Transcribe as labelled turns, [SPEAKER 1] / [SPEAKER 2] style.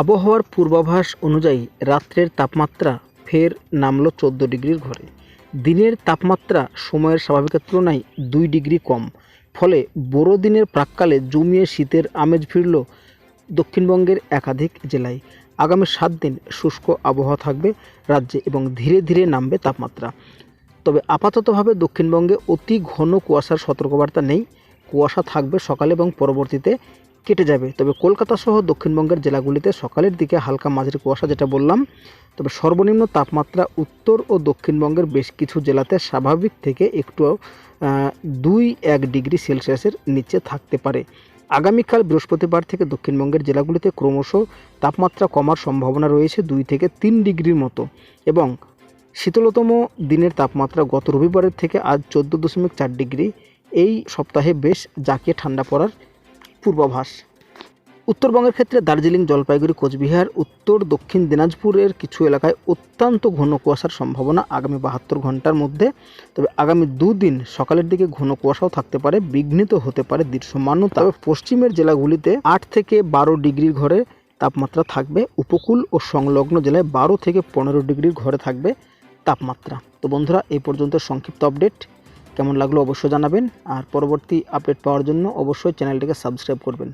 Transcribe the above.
[SPEAKER 1] আবহাওয়ার পূর্বাভাস অনুযায়ী রাত্রের তাপমাত্রা ফের নামলো চোদ্দ ডিগ্রির ঘরে। দিনের তাপমাত্রা সময়ের স্বাভাবিকের তুলনায় দুই ডিগ্রি কম। ফলে বড়দিনের প্রাককালে জমিয়ে শীতের আমেজ ফিরল দক্ষিণবঙ্গের একাধিক জেলায়। আগামী সাত দিন শুষ্ক আবহাওয়া থাকবে রাজ্যে এবং ধীরে ধীরে নামবে তাপমাত্রা। তবে আপাততভাবে দক্ষিণবঙ্গে অতি ঘন কুয়াশার সতর্কবার্তা নেই। কুয়াশা থাকবে সকালে এবং পরবর্তীতে কেটে যাবে। তবে কলকাতা সহ দক্ষিণবঙ্গের জেলাগুলিতে সকালের দিকে হালকা মাঝারি কুয়াশা যেটা বললাম, তবে সর্বনিম্ন তাপমাত্রা উত্তর ও দক্ষিণবঙ্গের বেশ কিছু জেলাতে স্বাভাবিক থেকে একটু দুই এক ডিগ্রি সেলসিয়াসের নিচে থাকতে পারে। আগামীকাল বৃহস্পতিবার থেকে দক্ষিণবঙ্গের জেলাগুলিতে ক্রমশ তাপমাত্রা কমার সম্ভাবনা রয়েছে দুই থেকে তিন ডিগ্রির মতো এবং শীতলতম দিনের তাপমাত্রা গত রবিবারের থেকে আজ চোদ্দ দশমিক চার ডিগ্রি। এই সপ্তাহে বেশ জাঁকিয়ে ঠান্ডা পড়ার পূর্বাভাস। উত্তরবঙ্গের ক্ষেত্রে দার্জিলিং, জলপাইগুড়ি, কোচবিহার, উত্তর, দক্ষিণ দিনাজপুরের কিছু এলাকায় অত্যন্ত ঘন কুয়াশার সম্ভাবনা আগামী বাহাত্তর ঘণ্টার মধ্যে। তবে আগামী দুদিন সকালের দিকে ঘন কুয়াশাও থাকতে পারে, বিঘ্নিত হতে পারে দৃশ্যমান্য তবে পশ্চিমের জেলাগুলিতে আট থেকে বারো ডিগ্রির ঘরে তাপমাত্রা থাকবে, উপকূল ও সংলগ্ন জেলায় বারো থেকে পনেরো ডিগ্রির ঘরে থাকবে তাপমাত্রা। তো বন্ধুরা এই পর্যন্ত সংক্ষিপ্ত আপডেট। কেমন লাগল অবশ্যই জানাবেন। আর পরবর্তী আপডেট পাওয়ার জন্য অবশ্যই চ্যানেলটিকে সাবস্ক্রাইব করবেন।